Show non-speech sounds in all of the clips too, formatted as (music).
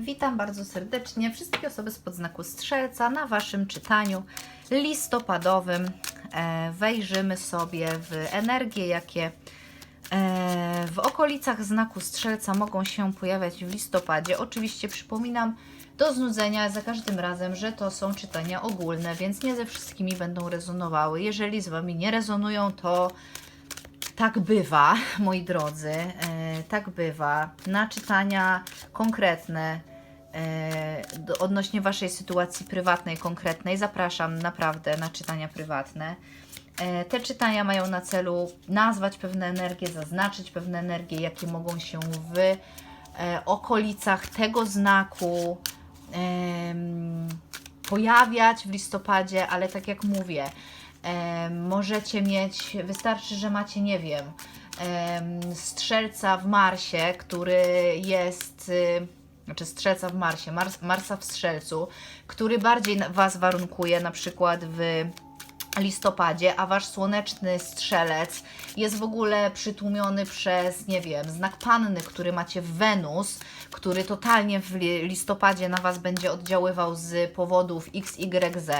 Witam bardzo serdecznie wszystkie osoby spod znaku Strzelca na Waszym czytaniu listopadowym. E, wejrzymy sobie w energie, jakie e, w okolicach znaku Strzelca mogą się pojawiać w listopadzie. Oczywiście przypominam do znudzenia za każdym razem, że to są czytania ogólne, więc nie ze wszystkimi będą rezonowały. Jeżeli z Wami nie rezonują, to tak bywa, moi drodzy, e, tak bywa. Na czytania konkretne e, odnośnie Waszej sytuacji prywatnej, konkretnej, zapraszam naprawdę na czytania prywatne. E, te czytania mają na celu nazwać pewne energie, zaznaczyć pewne energie, jakie mogą się w okolicach tego znaku pojawiać w listopadzie, ale tak jak mówię, em, możecie mieć, wystarczy, że macie, nie wiem, em, strzelca w Marsie, który jest, y, znaczy strzelca w Marsie, Mars, Marsa w strzelcu, który bardziej Was warunkuje, na przykład w listopadzie, a wasz słoneczny strzelec jest w ogóle przytłumiony przez, nie wiem, znak panny, który macie w Wenus, który totalnie w li- listopadzie na was będzie oddziaływał z powodów X, Y, Z.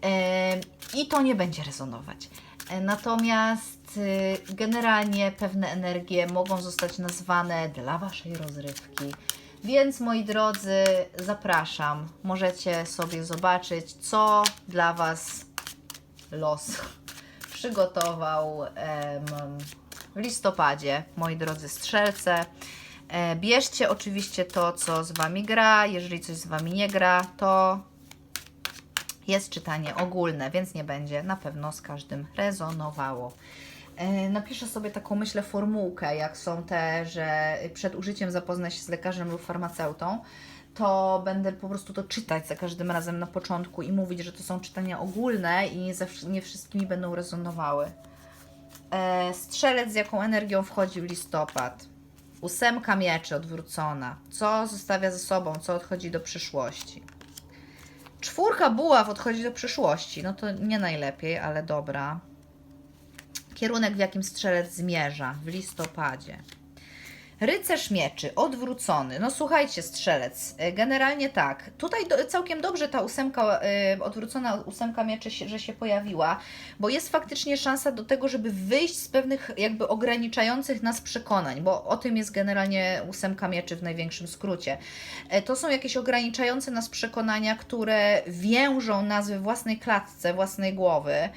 Em, I to nie będzie rezonować. E, Natomiast y, generalnie pewne energie mogą zostać nazwane dla waszej rozrywki. Więc moi drodzy, zapraszam. Możecie sobie zobaczyć, co dla was los przygotował w listopadzie, moi drodzy strzelce. E, bierzcie oczywiście to, co z Wami gra. Jeżeli coś z Wami nie gra, to jest czytanie ogólne, więc nie będzie na pewno z każdym rezonowało. E, Napiszę sobie taką, myślę, formułkę, jak są te, że przed użyciem zapoznaj się z lekarzem lub farmaceutą, to będę po prostu to czytać za każdym razem na początku i mówić, że to są czytania ogólne i nie, nie wszystkimi będą rezonowały. E, strzelec z jaką energią wchodzi w listopad? Ósemka mieczy odwrócona. Co zostawia ze sobą, co odchodzi do przyszłości? Czwórka buław odchodzi do przyszłości. No to nie najlepiej, ale dobra. Kierunek, w jakim strzelec zmierza w listopadzie. Rycerz mieczy, odwrócony. No słuchajcie, strzelec. y, Generalnie tak. Tutaj do, całkiem dobrze ta ósemka, y, odwrócona ósemka mieczy, że się pojawiła, bo jest faktycznie szansa do tego, żeby wyjść z pewnych jakby ograniczających nas przekonań, bo o tym jest generalnie ósemka mieczy w największym skrócie. E, To są jakieś ograniczające nas przekonania, które wiążą nas we własnej klatce, własnej głowy.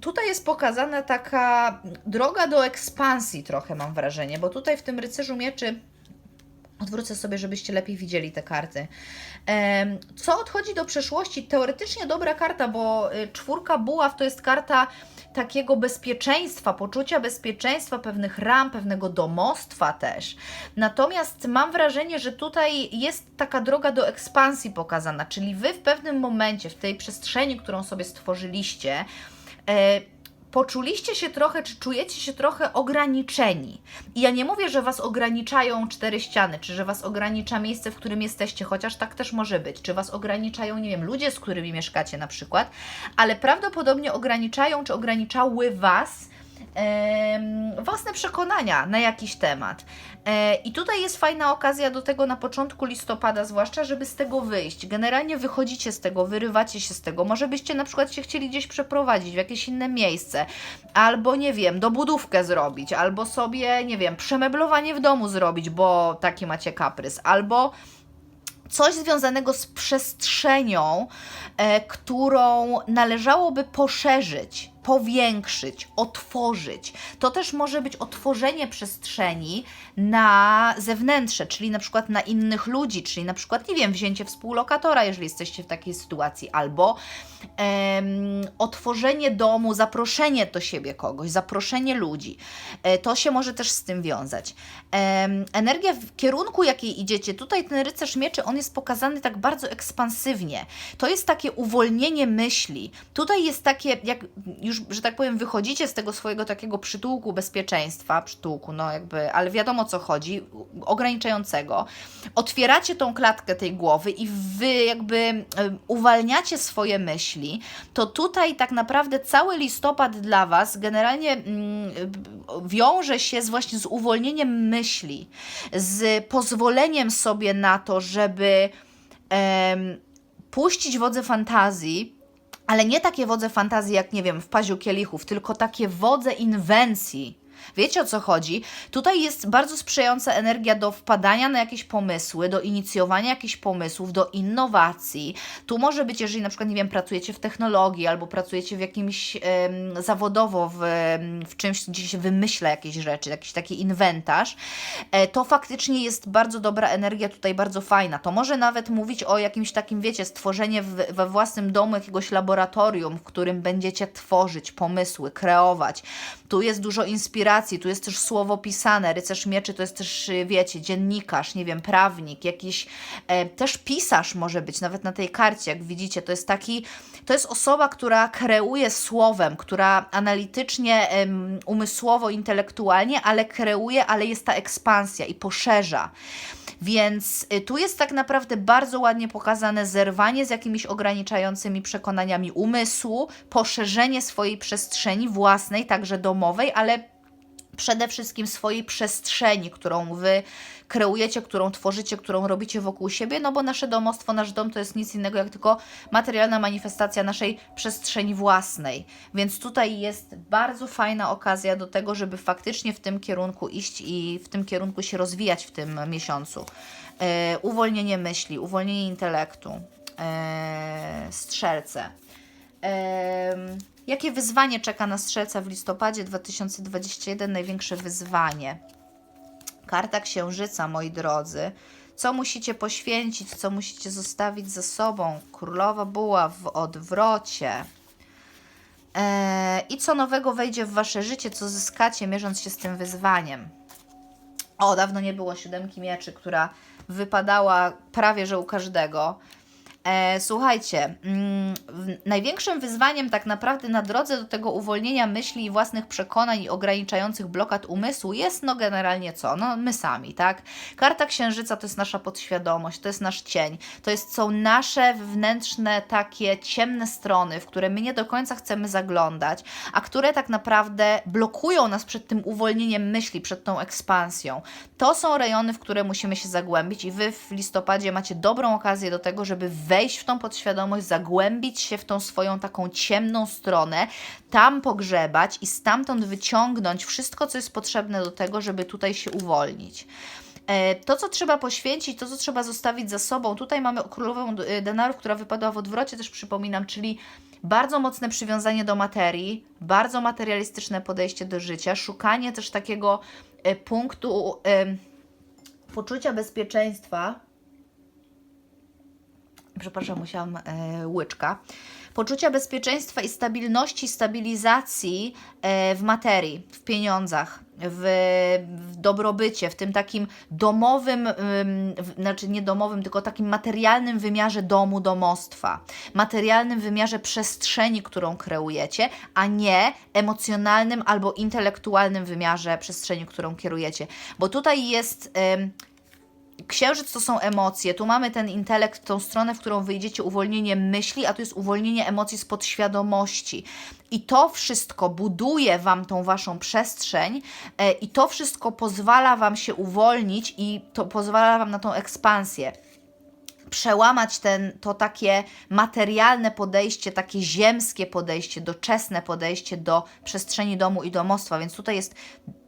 Tutaj jest pokazana taka droga do ekspansji, trochę mam wrażenie, bo tutaj w tym rycerzu mieczy. Odwrócę sobie, żebyście lepiej widzieli te karty. Co odchodzi do przeszłości? Teoretycznie dobra karta, bo y, czwórka buław to jest karta takiego bezpieczeństwa, poczucia bezpieczeństwa, pewnych ram, pewnego domostwa też. Natomiast mam wrażenie, że tutaj jest taka droga do ekspansji pokazana, czyli wy w pewnym momencie, w tej przestrzeni, którą sobie stworzyliście, poczuliście się trochę, czy czujecie się trochę ograniczeni. I ja nie mówię, że Was ograniczają cztery ściany, czy że Was ogranicza miejsce, w którym jesteście, chociaż tak też może być. Czy Was ograniczają, nie wiem, ludzie, z którymi mieszkacie na przykład, ale prawdopodobnie ograniczają, czy ograniczały Was własne przekonania na jakiś temat. E, I tutaj jest fajna okazja do tego na początku listopada, zwłaszcza, żeby z tego wyjść. Generalnie wychodzicie z tego, wyrywacie się z tego. Może byście na przykład się chcieli gdzieś przeprowadzić w jakieś inne miejsce, albo nie wiem, dobudówkę zrobić, albo sobie, nie wiem, przemeblowanie w domu zrobić, bo taki macie kaprys, albo coś związanego z przestrzenią, e, którą należałoby poszerzyć, powiększyć, otworzyć. To też może być otworzenie przestrzeni na zewnętrzne, czyli na przykład na innych ludzi, czyli na przykład, nie wiem, wzięcie współlokatora, jeżeli jesteście w takiej sytuacji, albo otworzenie domu, zaproszenie do siebie kogoś, zaproszenie ludzi. E, to się może też z tym wiązać. Energia w kierunku, jakiej idziecie, tutaj ten rycerz mieczy, on jest pokazany tak bardzo ekspansywnie. To jest takie uwolnienie myśli. Tutaj jest takie, jak już że tak powiem, wychodzicie z tego swojego takiego przytułku bezpieczeństwa, przytułku, no jakby, ale wiadomo co chodzi, ograniczającego, otwieracie tą klatkę tej głowy i wy jakby uwalniacie swoje myśli, to tutaj tak naprawdę cały listopad dla Was generalnie mm, wiąże się z właśnie z uwolnieniem myśli, z pozwoleniem sobie na to, żeby em, puścić wodze fantazji, ale nie takie wodze fantazji jak, nie wiem, w paziu kielichów, tylko takie wodze inwencji. Wiecie o co chodzi? Tutaj jest bardzo sprzyjająca energia do wpadania na jakieś pomysły, do inicjowania jakichś pomysłów, do innowacji. Tu może być, jeżeli na przykład, nie wiem, pracujecie w technologii albo pracujecie w jakimś em, zawodowo w, w czymś, gdzie się wymyśla jakieś rzeczy, jakiś taki inwentarz, e, to faktycznie jest bardzo dobra energia tutaj, bardzo fajna. To może nawet mówić o jakimś takim, wiecie, stworzenie w, we własnym domu jakiegoś laboratorium, w którym będziecie tworzyć pomysły, kreować. Tu jest dużo inspiracji, tu jest też słowo pisane. Rycerz mieczy to jest też, y, wiecie, dziennikarz, nie wiem, prawnik, jakiś e, też pisarz może być, nawet na tej karcie, jak widzicie. To jest taki, to jest osoba, która kreuje słowem, która analitycznie, em, umysłowo, intelektualnie, ale kreuje, ale jest ta ekspansja i poszerza. Więc y, tu jest tak naprawdę bardzo ładnie pokazane zerwanie z jakimiś ograniczającymi przekonaniami umysłu, poszerzenie swojej przestrzeni własnej, także domowej, ale przede wszystkim swojej przestrzeni, którą wy kreujecie, którą tworzycie, którą robicie wokół siebie, no bo nasze domostwo, nasz dom to jest nic innego jak tylko materialna manifestacja naszej przestrzeni własnej. Więc tutaj jest bardzo fajna okazja do tego, żeby faktycznie w tym kierunku iść i w tym kierunku się rozwijać w tym miesiącu. E, uwolnienie myśli, uwolnienie intelektu, e, strzelce. Em, jakie wyzwanie czeka na strzelca w listopadzie 2021? Największe wyzwanie. Karta Księżyca, moi drodzy. Co musicie poświęcić, co musicie zostawić za sobą? Królowa Buła w odwrocie. Eee, I co nowego wejdzie w wasze życie, co zyskacie, mierząc się z tym wyzwaniem? O, dawno nie było siódemki mieczy, która wypadała prawie że u każdego. E, słuchajcie, mm, największym wyzwaniem tak naprawdę na drodze do tego uwolnienia myśli i własnych przekonań i ograniczających blokad umysłu jest no generalnie co? No my sami, tak? Karta Księżyca to jest nasza podświadomość, to jest nasz cień, to jest, są nasze wewnętrzne takie ciemne strony, w które my nie do końca chcemy zaglądać, a które tak naprawdę blokują nas przed tym uwolnieniem myśli, przed tą ekspansją. To są rejony, w które musimy się zagłębić i Wy w listopadzie macie dobrą okazję do tego, żeby wejść w tą podświadomość, zagłębić się w tą swoją taką ciemną stronę, tam pogrzebać i stamtąd wyciągnąć wszystko, co jest potrzebne do tego, żeby tutaj się uwolnić. E, To, co trzeba poświęcić, to, co trzeba zostawić za sobą. Tutaj mamy królową e, denarów, która wypadła w odwrocie, też przypominam, czyli bardzo mocne przywiązanie do materii, bardzo materialistyczne podejście do życia, szukanie też takiego e, punktu poczucia bezpieczeństwa. Przepraszam, musiałam e, łyczka. Poczucia bezpieczeństwa i stabilności, stabilizacji e, w materii, w pieniądzach, w, w dobrobycie, w tym takim domowym, ym, w, znaczy nie domowym, tylko takim materialnym wymiarze domu, domostwa, materialnym wymiarze przestrzeni, którą kreujecie, a nie emocjonalnym albo intelektualnym wymiarze przestrzeni, którą kierujecie. Bo tutaj jest. Księżyc to są emocje, tu mamy ten intelekt, tą stronę, w którą wyjdziecie, uwolnienie myśli, a tu jest uwolnienie emocji z podświadomości. I to wszystko buduje Wam tą Waszą przestrzeń e, i to wszystko pozwala Wam się uwolnić i to pozwala Wam na tą ekspansję przełamać ten, to takie materialne podejście, takie ziemskie podejście, doczesne podejście do przestrzeni domu i domostwa. Więc tutaj jest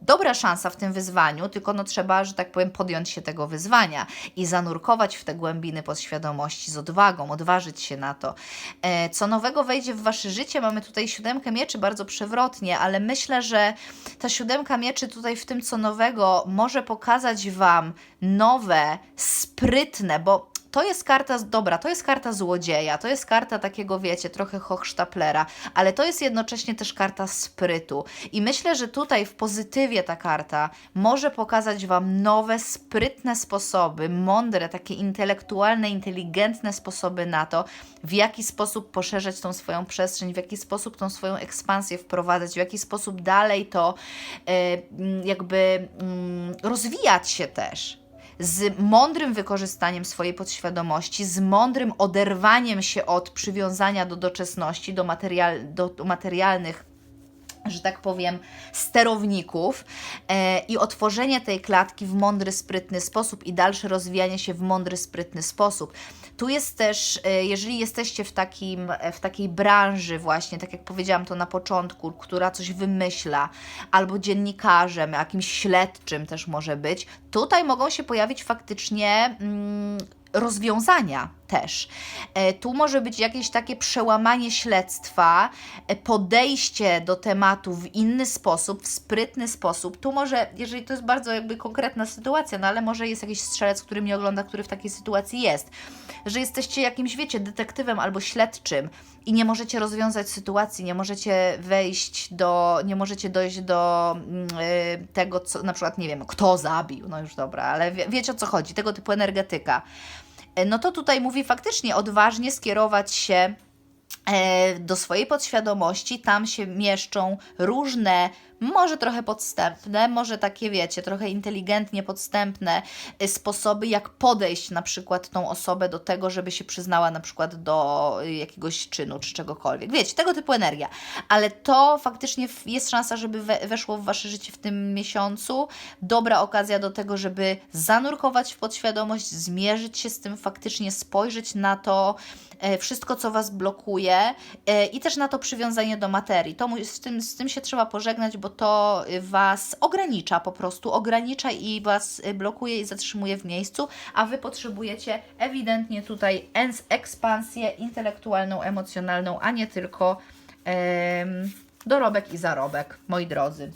dobra szansa w tym wyzwaniu, tylko no trzeba, że tak powiem, podjąć się tego wyzwania i zanurkować w te głębiny podświadomości z odwagą, odważyć się na to. E, Co nowego wejdzie w Wasze życie? Mamy tutaj siódemkę mieczy bardzo przewrotnie, ale myślę, że ta siódemka mieczy tutaj w tym co nowego może pokazać Wam nowe, sprytne, bo to jest karta, dobra, to jest karta złodzieja, to jest karta takiego, wiecie, trochę hochsztaplera, ale to jest jednocześnie też karta sprytu. I myślę, że tutaj w pozytywie ta karta może pokazać Wam nowe, sprytne sposoby, mądre, takie intelektualne, inteligentne sposoby na to, w jaki sposób poszerzać tą swoją przestrzeń, w jaki sposób tą swoją ekspansję wprowadzać, w jaki sposób dalej to e, jakby mm, rozwijać się też z mądrym wykorzystaniem swojej podświadomości, z mądrym oderwaniem się od przywiązania do doczesności, do, material, do materialnych że tak powiem, sterowników e, i otworzenie tej klatki w mądry, sprytny sposób i dalsze rozwijanie się w mądry, sprytny sposób. Tu jest też, e, jeżeli jesteście w, takim, e, w takiej branży właśnie, tak jak powiedziałam to na początku, która coś wymyśla, albo dziennikarzem, jakimś śledczym też może być, tutaj mogą się pojawić faktycznie mm, rozwiązania też. E, tu może być jakieś takie przełamanie śledztwa, e, podejście do tematu w inny sposób, w sprytny sposób. Tu może, jeżeli to jest bardzo jakby konkretna sytuacja, no ale może jest jakiś strzelec, który mnie ogląda, który w takiej sytuacji jest, że jesteście jakimś, wiecie, detektywem albo śledczym i nie możecie rozwiązać sytuacji, nie możecie wejść do, nie możecie dojść do yy, tego, co na przykład, nie wiem, kto zabił, no już dobra, ale wie, wiecie o co chodzi, tego typu energetyka. E, no to tutaj mówi faktycznie odważnie skierować się e, do swojej podświadomości, tam się mieszczą różne może trochę podstępne, może takie wiecie, trochę inteligentnie podstępne y, sposoby, jak podejść na przykład tą osobę do tego, żeby się przyznała na przykład do y, jakiegoś czynu czy czegokolwiek. Wiecie, tego typu energia. Ale to faktycznie jest szansa, żeby we, weszło w Wasze życie w tym miesiącu. Dobra okazja do tego, żeby zanurkować w podświadomość, zmierzyć się z tym, faktycznie spojrzeć na to, e, wszystko, co Was blokuje e, i też na to przywiązanie do materii. To, z, tym, z tym się trzeba pożegnać, bo bo to Was ogranicza po prostu, ogranicza i Was blokuje i zatrzymuje w miejscu, a Wy potrzebujecie ewidentnie tutaj ekspansję intelektualną, emocjonalną, a nie tylko dorobek i zarobek, moi drodzy.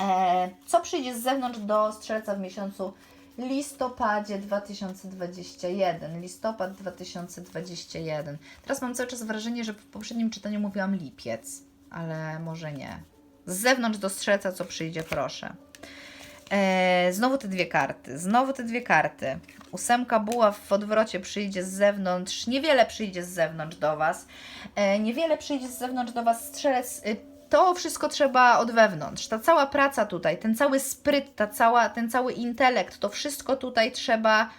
E, co przyjdzie z zewnątrz do strzelca w miesiącu listopadzie 2021. Listopad 2021. Teraz mam cały czas wrażenie, że w poprzednim czytaniu mówiłam lipiec, ale może nie. Z zewnątrz do strzelca, co przyjdzie, proszę. E, znowu te dwie karty. Znowu te dwie karty. Ósemka buła w odwrocie przyjdzie z zewnątrz. Niewiele przyjdzie z zewnątrz do Was. E, niewiele przyjdzie z zewnątrz do Was strzelec. E, to wszystko trzeba od wewnątrz. Ta cała praca tutaj, ten cały spryt, ta cała, ten cały intelekt, to wszystko tutaj trzeba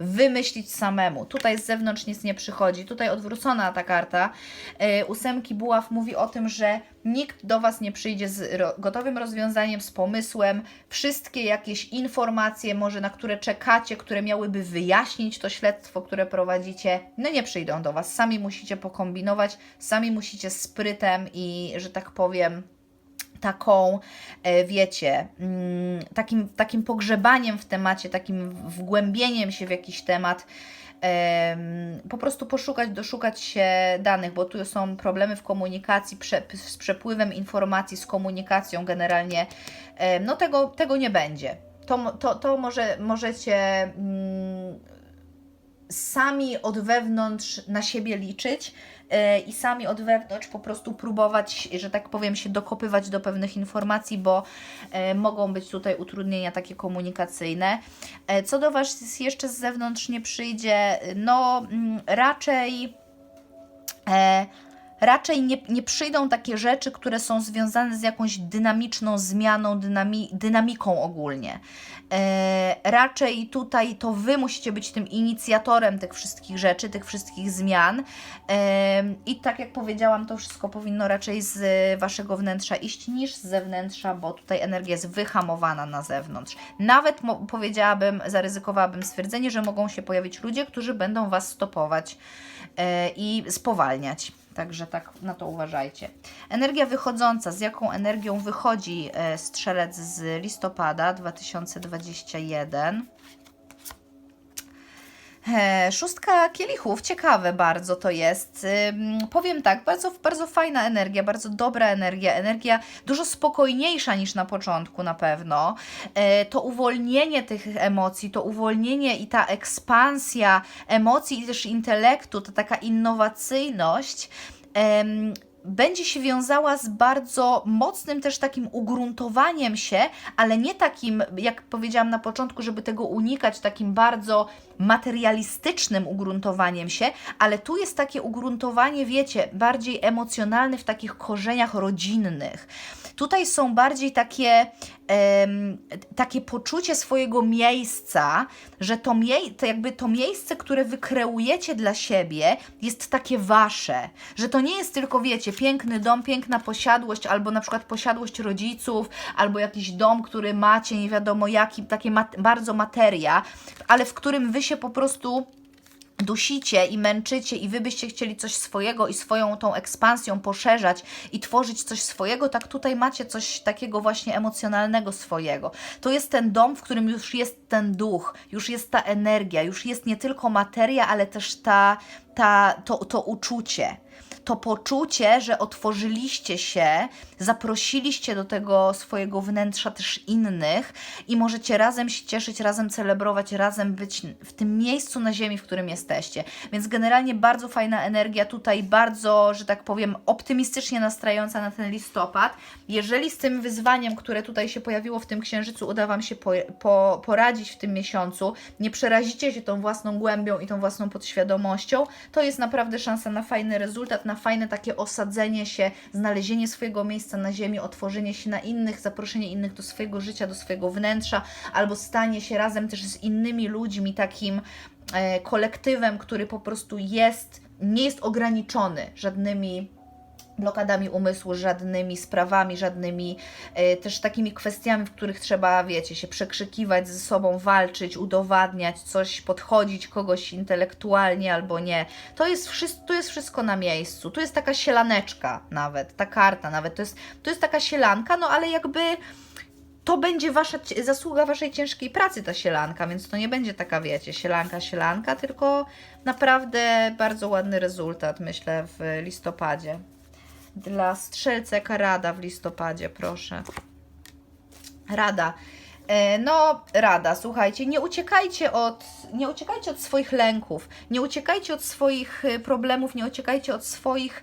wymyślić samemu. Tutaj z zewnątrz nic nie przychodzi. Tutaj odwrócona ta karta. Yy, ósemki buław mówi o tym, że nikt do Was nie przyjdzie z gotowym rozwiązaniem, z pomysłem. Wszystkie jakieś informacje, może na które czekacie, które miałyby wyjaśnić to śledztwo, które prowadzicie, no nie przyjdą do Was. Sami musicie pokombinować, sami musicie sprytem i, że tak powiem, taką, e, wiecie, mm, takim, takim pogrzebaniem w temacie, takim wgłębieniem się w jakiś temat, po prostu poszukać, doszukać się danych, bo tu są problemy w komunikacji, prze, z przepływem informacji, z komunikacją generalnie. No tego, tego nie będzie. To, to, to może, możecie mm, sami od wewnątrz na siebie liczyć, E, i sami od wewnątrz po prostu próbować, że tak powiem, się dokopywać do pewnych informacji, bo e, mogą być tutaj utrudnienia takie komunikacyjne. E, co do Was jeszcze z zewnątrz nie przyjdzie, no mm, raczej raczej nie, nie przyjdą takie rzeczy, które są związane z jakąś dynamiczną zmianą, dynami, dynamiką ogólnie. E, raczej tutaj to Wy musicie być tym inicjatorem tych wszystkich rzeczy, tych wszystkich zmian. E, I tak jak powiedziałam, to wszystko powinno raczej z Waszego wnętrza iść niż z zewnętrza, bo tutaj energia jest wyhamowana na zewnątrz. Nawet powiedziałabym, zaryzykowałabym stwierdzenie, że mogą się pojawić ludzie, którzy będą Was stopować e, i spowalniać. Także tak na to uważajcie. Energia wychodząca, z jaką energią wychodzi e, strzelec z listopada 2021? E, szóstka kielichów, ciekawe bardzo to jest. Powiem tak, bardzo, bardzo fajna energia, bardzo dobra energia, energia dużo spokojniejsza niż na początku na pewno. E, to uwolnienie tych emocji, to uwolnienie i ta ekspansja emocji i też intelektu, ta taka innowacyjność. Będzie się wiązała z bardzo mocnym też takim ugruntowaniem się, ale nie takim, jak powiedziałam na początku, żeby tego unikać, takim bardzo materialistycznym ugruntowaniem się, ale tu jest takie ugruntowanie, wiecie, bardziej emocjonalne w takich korzeniach rodzinnych. Tutaj są bardziej takie, em, takie poczucie swojego miejsca, że to, mie- to jakby to miejsce, które wy kreujecie dla siebie, jest takie wasze. Że to nie jest tylko, wiecie, piękny dom, piękna posiadłość, albo na przykład posiadłość rodziców, albo jakiś dom, który macie, nie wiadomo jaki, takie mat- bardzo materia, ale w którym wy się po prostu dusicie i męczycie i wy byście chcieli coś swojego i swoją tą ekspansją poszerzać i tworzyć coś swojego, tak tutaj macie coś takiego właśnie emocjonalnego swojego. To jest ten dom, w którym już jest ten duch, już jest ta energia, już jest nie tylko materia, ale też ta, ta, to, to uczucie to poczucie, że otworzyliście się, zaprosiliście do tego swojego wnętrza też innych i możecie razem się cieszyć, razem celebrować, razem być w tym miejscu na ziemi, w którym jesteście. Więc generalnie bardzo fajna energia tutaj, bardzo, że tak powiem, optymistycznie nastrajająca na ten listopad. Jeżeli z tym wyzwaniem, które tutaj się pojawiło w tym księżycu, uda Wam się po, po, poradzić w tym miesiącu, nie przerazicie się tą własną głębią i tą własną podświadomością, to jest naprawdę szansa na fajny rezultat, na fajne takie osadzenie się, znalezienie swojego miejsca na ziemi, otworzenie się na innych, zaproszenie innych do swojego życia, do swojego wnętrza, albo stanie się razem też z innymi ludźmi, takim e, kolektywem, który po prostu jest, nie jest ograniczony żadnymi blokadami umysłu, żadnymi sprawami, żadnymi e, też takimi kwestiami, w których trzeba, wiecie, się przekrzykiwać ze sobą, walczyć, udowadniać coś, podchodzić kogoś intelektualnie albo nie. To jest, wszystko, to jest wszystko na miejscu. Tu jest taka sielaneczka nawet, ta karta nawet. To jest, to jest taka sielanka, no ale jakby to będzie wasza zasługa waszej ciężkiej pracy, ta sielanka, więc to nie będzie taka, wiecie, sielanka, sielanka, tylko naprawdę bardzo ładny rezultat, myślę, w listopadzie. Dla strzelca jaka rada w listopadzie, proszę. Rada. E, No, rada, słuchajcie, nie uciekajcie od, nie uciekajcie od swoich lęków, nie uciekajcie od swoich e, problemów, nie uciekajcie od swoich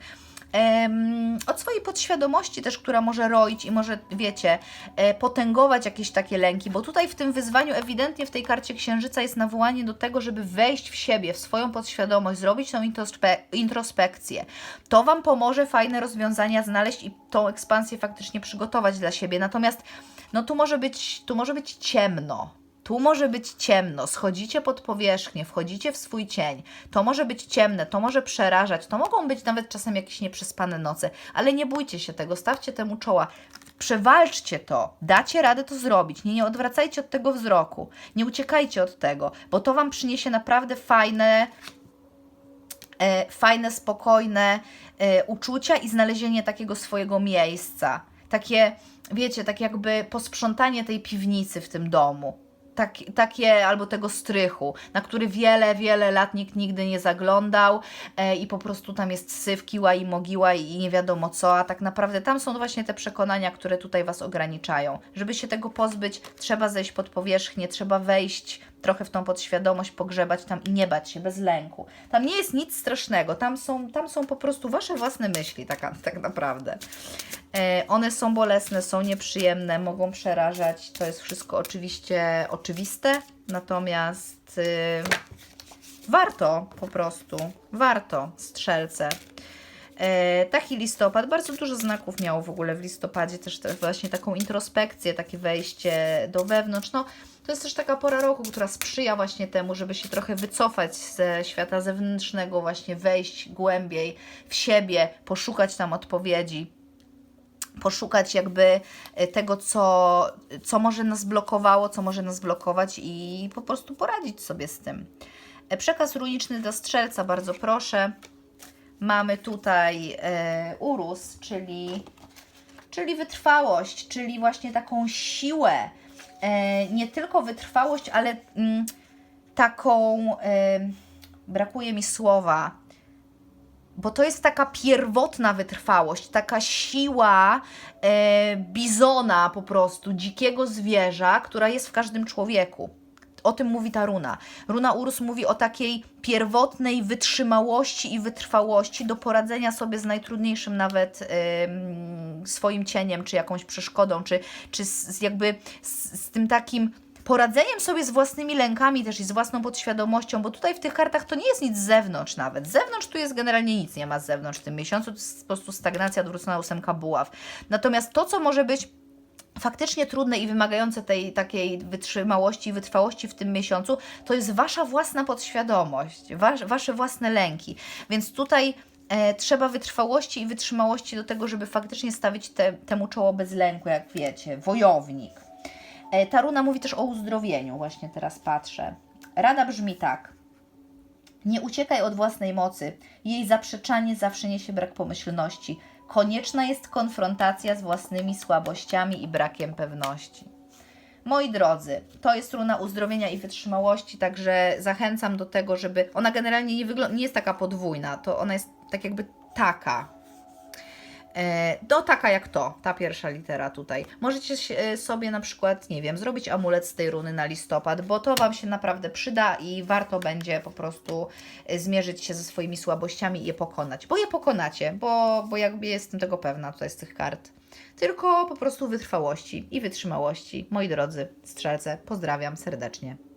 od swojej podświadomości też, która może roić i może, wiecie, e, potęgować jakieś takie lęki, bo tutaj w tym wyzwaniu ewidentnie w tej karcie księżyca jest nawołanie do tego, żeby wejść w siebie, w swoją podświadomość, zrobić tą introspe- introspekcję. To Wam pomoże fajne rozwiązania znaleźć i tą ekspansję faktycznie przygotować dla siebie. Natomiast no tu może być, tu może być ciemno. Tu może być ciemno, schodzicie pod powierzchnię, wchodzicie w swój cień. To może być ciemne, to może przerażać, to mogą być nawet czasem jakieś nieprzespane noce, ale nie bójcie się tego, stawcie temu czoła. Przewalczcie to, dacie radę to zrobić. Nie, nie odwracajcie od tego wzroku, nie uciekajcie od tego, bo to Wam przyniesie naprawdę fajne, e, fajne, spokojne e, uczucia i znalezienie takiego swojego miejsca. Takie, wiecie, tak jakby posprzątanie tej piwnicy w tym domu. Tak, takie albo tego strychu, na który wiele, wiele lat nikt nigdy nie zaglądał e, i po prostu tam jest syf, kiła i mogiła i nie wiadomo co, a tak naprawdę tam są właśnie te przekonania, które tutaj Was ograniczają. Żeby się tego pozbyć, trzeba zejść pod powierzchnię, trzeba wejść trochę w tą podświadomość, pogrzebać tam i nie bać się bez lęku. Tam nie jest nic strasznego, tam są, tam są po prostu Wasze własne myśli, tak, (laughs) tak naprawdę. E, one są bolesne, są nieprzyjemne, mogą przerażać. To jest wszystko oczywiście oczywiste, natomiast y, warto po prostu, warto strzelce. E, taki listopad, bardzo dużo znaków miało w ogóle w listopadzie, też te, właśnie taką introspekcję, takie wejście do wewnątrz. No, to jest też taka pora roku, która sprzyja właśnie temu, żeby się trochę wycofać ze świata zewnętrznego, właśnie wejść głębiej w siebie, poszukać tam odpowiedzi poszukać jakby e, tego, co, co może nas blokowało, co może nas blokować i po prostu poradzić sobie z tym. E, Przekaz runiczny dla strzelca, bardzo proszę. Mamy tutaj e, urus, czyli, czyli wytrwałość, czyli właśnie taką siłę. E, nie tylko wytrwałość, ale mm, taką, em, brakuje mi słowa, bo to jest taka pierwotna wytrwałość, taka siła e, bizona po prostu, dzikiego zwierza, która jest w każdym człowieku. O tym mówi ta runa. Runa Urus mówi o takiej pierwotnej wytrzymałości i wytrwałości do poradzenia sobie z najtrudniejszym nawet em, swoim cieniem, czy jakąś przeszkodą, czy, czy z jakby z, z tym takim poradzeniem sobie z własnymi lękami też i z własną podświadomością, bo tutaj w tych kartach to nie jest nic z zewnątrz nawet. Z zewnątrz tu jest generalnie nic nie ma z zewnątrz w tym miesiącu, to jest po prostu stagnacja, odwrócona ósemka buław. Natomiast to, co może być faktycznie trudne i wymagające tej takiej wytrzymałości i wytrwałości w tym miesiącu, to jest Wasza własna podświadomość, wasz, Wasze własne lęki. Więc tutaj e, trzeba wytrwałości i wytrzymałości do tego, żeby faktycznie stawić te, temu czoło bez lęku, jak wiecie, wojownik. E, ta runa mówi też o uzdrowieniu, właśnie teraz patrzę. Rada brzmi tak. Nie uciekaj od własnej mocy. Jej zaprzeczanie zawsze niesie brak pomyślności. Konieczna jest konfrontacja z własnymi słabościami i brakiem pewności. Moi drodzy, to jest runa uzdrowienia i wytrzymałości, także zachęcam do tego, żeby. Ona generalnie nie, nie jest taka podwójna, to ona jest tak jakby taka. E, Do taka jak to, ta pierwsza litera tutaj. Możecie e, sobie na przykład, nie wiem, zrobić amulet z tej runy na listopad, bo to Wam się naprawdę przyda i warto będzie po prostu e, zmierzyć się ze swoimi słabościami i je pokonać. Bo je pokonacie, bo, bo jakby jestem tego pewna tutaj z tych kart. Tylko po prostu wytrwałości i wytrzymałości. Moi drodzy strzelce, pozdrawiam serdecznie.